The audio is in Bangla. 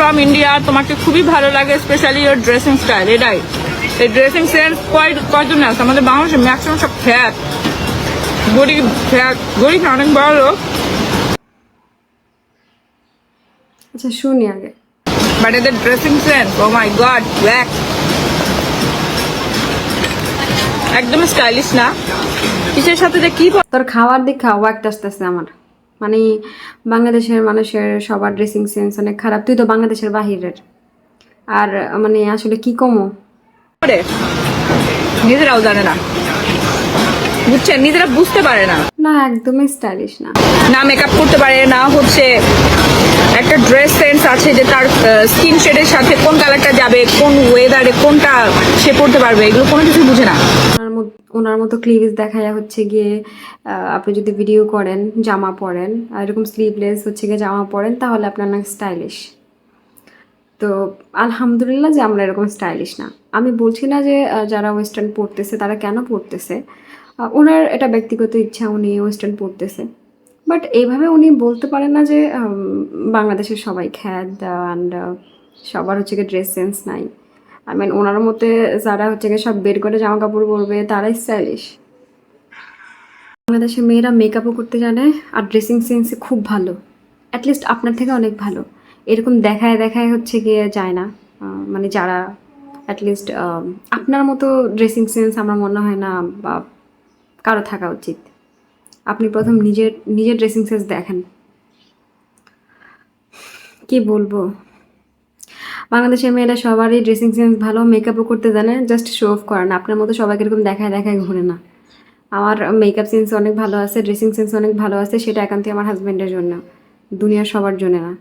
ফ্রম ইন্ডিয়া তোমাকে খুবই ভালো লাগে স্পেশালি ওর ড্রেসিং স্টাইল এটাই। এই ড্রেসিং সেন্স কয় কয়জন আছে? আমাদের বাংলাদেশে ম্যাক্সিমাম সব ফ্যাট গরিব ফ্যাট গরিব না, অনেক বড় লোক। আচ্ছা শুনি আগে। বাট এদের dressing sense oh my god black একদম স্টাইলিশ না। কিসের সাথে যে কি? তোর খাওয়ার দিক খাওয়া একটা আসতেছে আমার। মানে বাংলাদেশের মানুষের সবার ড্রেসিং সেন্স অনেক খারাপ। তুই তো বাংলাদেশের বাহিরের। আর মানে আসলে কি কমো? নিজেরাও জানে না। বুঝছেন? নিজেরা বুঝতে পারে না। না একদমই স্টাইলিশ না। না মেকআপ করতে পারে না হচ্ছে একটা ড্রেস সেন্স আছে যে তার স্কিন শেডের সাথে কোন কালারটা যাবে কোন ওয়েদারে কোনটা সে পড়তে পারবে এগুলো কোনো কিছু বুঝে না। ওনার মতো ক্লিভস দেখায় হচ্ছে গিয়ে আপনি যদি ভিডিও করেন, জামা পরেন, আর এরকম স্লিভলেস হচ্ছে গিয়ে জামা পরেন, তাহলে আপনার না স্টাইলিশ তো আলহামদুলিল্লাহ যে আমরা এরকম স্টাইলিশ না। আমি বলছি না যে যারা ওয়েস্টার্ন পড়তেছে তারা কেন পড়তেছে ওনার এটা ব্যক্তিগত ইচ্ছা, উনি ওয়েস্টার্ন পড়তেছে বাট এইভাবে উনি বলতে পারেন না যে বাংলাদেশের সবাই খ্যাত অ্যান্ড সবার হচ্ছে গিয়ে ড্রেস সেন্স নাই। আই মিন ওনার মতে যারা হচ্ছে গিয়ে সব বের করে জামা কাপড় পরবে, তারাই স্টাইলিশ বাংলাদেশের মেয়েরা মেকআপও করতে জানে আর ড্রেসিং সেন্সে খুব ভালো। অ্যাটলিস্ট আপনার থেকে অনেক ভালো। এরকম দেখায় দেখায় হচ্ছে গিয়ে যায় না। মানে যারা অ্যাটলিস্ট আপনার মতো ড্রেসিং সেন্স আমার মনে হয় না বা কারও থাকা উচিত। আপনি প্রথম নিজের নিজের ড্রেসিং সেন্স দেখেন। কি বলব? বাংলাদেশের মেয়েরা সবারই ড্রেসিং সেন্স ভালো মেকআপও করতে জানে জাস্ট শো অফ করে না। আপনার মতো সবাইকে এরকম দেখায় দেখায় ঘুরে না। আমার মেকআপ সেন্স অনেক ভালো আছে ড্রেসিং সেন্স অনেক ভালো আছে, সেটা একান্তই আমার হাজব্যান্ডের জন্য। দুনিয়ার সবার জন্য না।